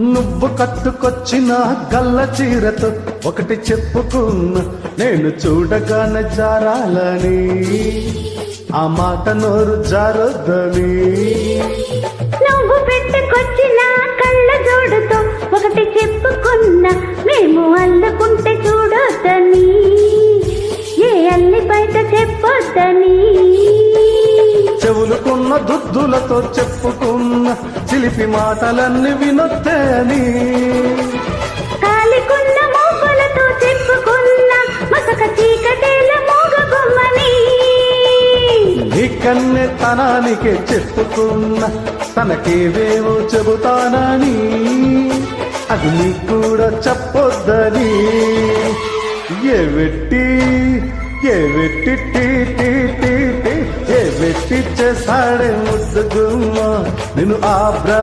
నువ్వు కట్టుకొచ్చిన గల్ల చీరతో ఒకటి చెప్పుకున్న నేను చూడగానే జారాలని. ఆ మాట నోరు జారొద్దని. నువ్వు పెట్టుకొచ్చిన కళ్ళ జోడుతో ఒకటి చెప్పుకున్న మేము అల్లుకుంటే చూడొద్దని. ఏ అల్లి బయట చెప్పొద్దని. చెవులుకున్న దుద్దులతో చెప్పుకున్న చిలిపి మాటలన్నీ వినొత్తే అని కాలికున్న మోపలతో చెప్పుకున్నా మసక చీకటేల కన్నె తనానికే చెప్పుకున్న తనకేవేవో చెబుతానని అది నీకు కూడా చెప్పొద్దని ఏ వెట్టి ఏ వెట్టి టీ టీ టీ. ఇచ్చేసాడే ఏ ముద్దు గుమ్మ నేను ఆ